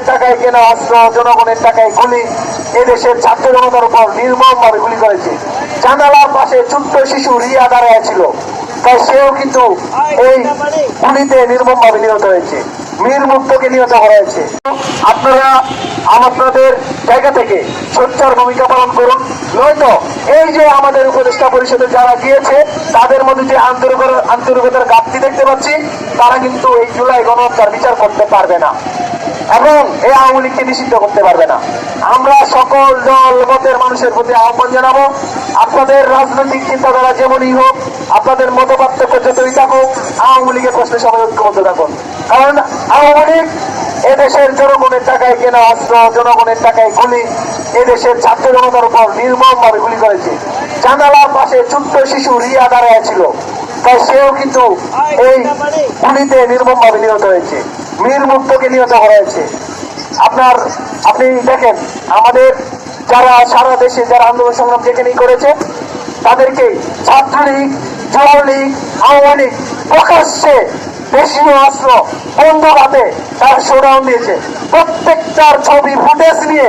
জনগণের টাকায় কেনা অস্ত্র, জনগণের টাকায় গুলি, এদেশের ছাত্র জনতার উপর নির্মম ভাবে গুলি করেছে। জানালার পাশে ছোট্ট শিশু রিয়া দাঁড়ায় ছিল তাই সেও কিন্তু এই গুলিতে নির্মম ভাবে নিহত হয়েছে। মীর মুক্তকে নিহত করা হয়েছে। আপনারা, আপনাদের জায়গা থেকে সোচ্চার ভূমিকা পালন করুন। নয়তো এই যে আমাদের উপদেষ্টা পরিষদে যারা গিয়েছে, তাদের মধ্যে যে আন্তরিকতার আন্তরিকতার ঘাটতি দেখতে পাচ্ছি, তারা কিন্তু এই জুলাই গণহত্যার বিচার করতে পারবে না। এবং এই আওয়ামী লীগকে নিষিদ্ধ করতে পারবে না। আমরা সকল দল, মতের মানুষের প্রতি আহ্বান জানাব, আপনাদের রাজনৈতিক চিন্তাধারা যেমনই হোক, আপনাদের মত পার্থক্য যতই থাকুক, আওয়ামী লীগের প্রশ্নে সবাই ঐক্যবদ্ধ থাকুন। কারণ আওয়ামী লীগ এদেশের জনগণের টাকায় কেনা অস্ত্র, জনগণের টাকায় গুলি, এদেশের ছাত্র জনতার উপর নির্মম ভাবে গুলি করেছে। জানালার পাশে ছোট্ট শিশু রিয়া দাঁড়ায় ছিল, তাই সেও কিন্তু এই গুলিতে নির্মম ভাবে নিহত হয়েছে। মীর মুক্তকে নিহত করা হয়েছে। আপনার, আপনি দেখেন, আমাদের যারা সারা দেশে যারা আন্দোলন সংগ্রাম যেখানেই করেছে, তাদেরকে ছাত্রলীগ, যুবলীগ, আওয়ামী লীগ প্রকাশ্যে দেশীয় অস্ত্র বন্ধ হাতে তার শোডাউন দিয়েছে। প্রত্যেকটার ছবি ফুটেজ নিয়ে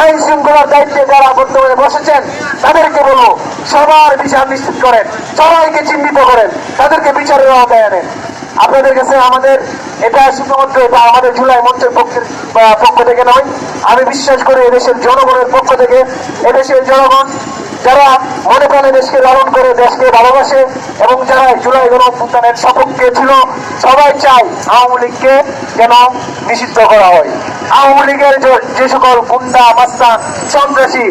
আইন শৃঙ্খলার দায়িত্বে যারা বর্তমানে বসেছেন, তাদেরকে বলো সবার বিচার নিশ্চিত করেন, সবাইকে চিহ্নিত করেন, তাদেরকে বিচারের আওতায় আনেন। আপনাদের কাছে আমাদের এটা শুধুমাত্র এটা আমাদের জুলাই মঞ্চের পক্ষের পক্ষ থেকে নয়, আমি বিশ্বাস করি এদেশের জনগণের পক্ষ থেকে, এদেশের জনগণ যারা মনে প্রাণে দেশকে লালন করে, দেশকে ভালোবাসে, এবং যারা জুলাই গণঅভ্যুত্থানের সপক্ষে ছিল, সবাই চায় আওয়ামী লীগকে যেন নিষিদ্ধ করা হয়। আওয়ামী লীগের যে- সকল গুন্ডা, মাস্তান, সন্ত্রাসী